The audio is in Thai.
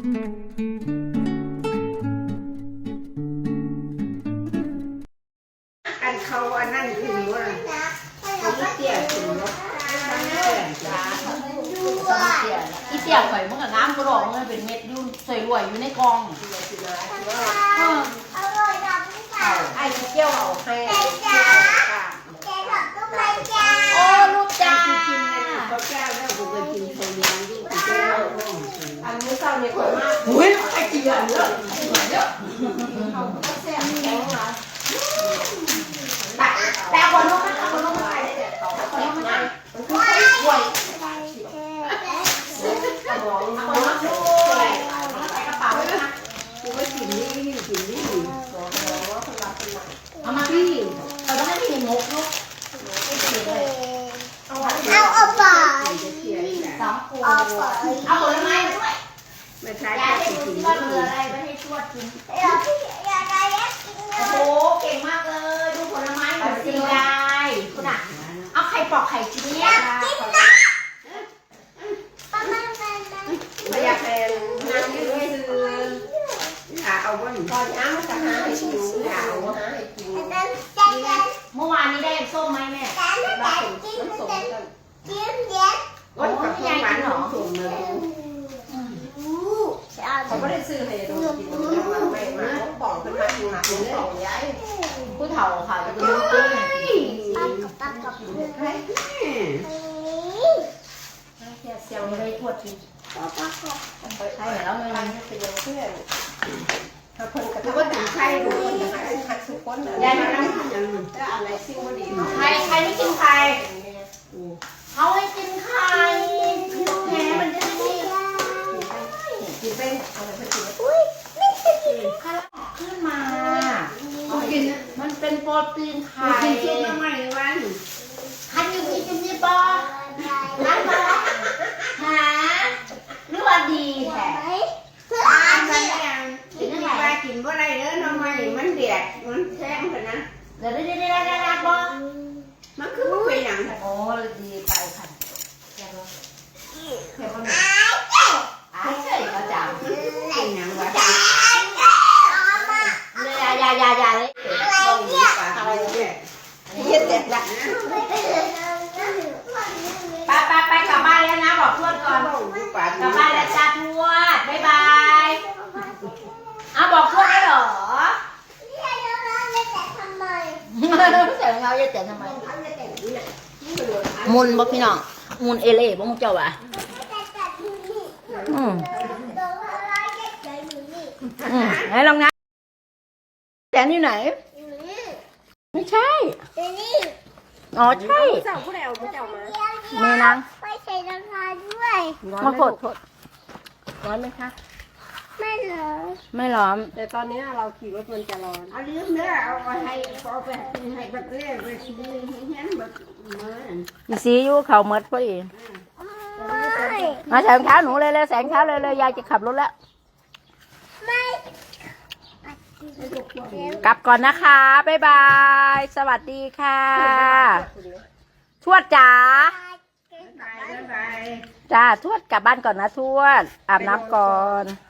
อันเขาอันนั้นคือว่าเขาเตี้ยถึงว่าจ้าอีเสียข่อยมันก็น้ำกระดองมันเป็นเม็ดอยู่ใส่รวยอยู่ในกองไอ้เกี้ยวเอาให้ โอ้ลูกจ้า กินเขาแก้วแล้วกูก็กินเขายางที่กูแก้ว อันนี้เศร้าเนี่ยคนมากอุ้ยไอ้กี่อย่างเนอะแต่แต่คนนู้นไม่คนนู้นไม่ได้เนี่ยคนนู้นไม่ได้มันคือคนป่วยสมองเอามันมาไม่ด้ได้วยใส่กระเป๋าด้วยนะกูก็กินนี่กินนี่สมองว่าคนรับคนรับเอามาพี่เราต้องให้พี่งกลูกเอาไว้เอาเอาไปจะเทียนสองขวเอาดไปเอาผลไม้มาด้วย ไม่ใช้ยายก็ให้กิดูนสินี่ว่าเหลืออะไรไม่ให้ชวดกินอยากอยากได้ยักษ์กินเลโอ้ยโหเก่งมากเลย ดูผลไม้หน่อยสิยายคุณอะเอาไข่ปอกไข่ชิ้นเนี้ประมาณนั้นนะไม่อยากเป็นนางไม่ซื้ออย่าเอาวันตอนน้ำมันจะหาให้กินอย่าเอาหาให้กิน แต่แต่แต่ เมื่อวานนี้ได้ส้มไหมแม่ แต่แต่กิน มันส่ง แต่ กัน กินเย็น วันกับข้าวหวานของส่งเลย เขา ไม่ได้ซื้อให้ดูกินมันไม่มาเขาบอกขึ้นมากินหนักเลยบอกย้ายผู้เฒ่าค่ะจะดูกุ้งปักกับปักกับใครเสียวไม่ได้ทวดกินปักกับใช่แล้วเลยเป็นยังเพื่อนถ้าคนก็ว่าถึงใครดูคนยังไงทักสุกคนยายมานั่งยังจะอะไรซิ่งพอดีใครใครไม่กินไข่เขาให้กินไข่แหมมันจะได้ กินเป็นอะไรเพื่อนกิน อุ้ยไม่ใช่กิน คาราขึ้นมา กิน มันเป็นโปรตีนไข่กินซุปน้ำมันวันใครอยู่กินกินนี่ปอนั่นมาหาหรือว่าดีแท้เพื่ออ่าอ่านนสิยังกินไปกินว่าไรเด้อน้ำมันมันเดือดมันแข็งขนาดเดี๋ยวได้ได้ได้ได้ได้บอมันคือมันเป็นอย่างโอ้ดีไปค่ะแค่ว่าแค่ว่า อ้าวเจ้า อ้ายเฉยก็จัง เป็นอย่างวะ จ้าจ้ามา เลยยายายายาเลย ต้องมีปากอะไรเนี่ยเย็ดเด็ดละ ไปไปไปกลับบ้านแล้วนะบอกทวดก่อน ต้องมีปาก กลับบ้านแล้วจ้าทวดบ๊ายบายอ้าวบอกทวดได้เหรอ เสียงเราจะเสียงทำไมมุนบ่พี่น้องมุนเอเล่บ่มึงเจ้าวะอืมอืมไหนลองนะแสนอยู่ไหนไม่ใช่ อ๋อใช่เจ้าผู้ใดเอาผู้เจ้ามามีนางไม่ใช่ราคาด้วยมาโคตรโทษร้อนไหมคะ ไม่เหรอไม่ร้อนแต่ตอนนี้เราขี่รถมันจะร้อนเอาลืมเนื้อเอาไปให้เอาไปให้บักเล่ไปซื้อให้ยันบักมาอีซีอยู่เขาเมดพอดีไม่มาแสงเท้าหนูเลยเลยแสงเท้าเลยเลยยายจะขับรถแล้ว ไม่กลับก่อนนะคะบ๊ายบาย สวัสดีค่ะ ทวดจ๋าบายบายจ้าทวดกลับบ้านก่อนนะทวด อาบน้ำก่อนไ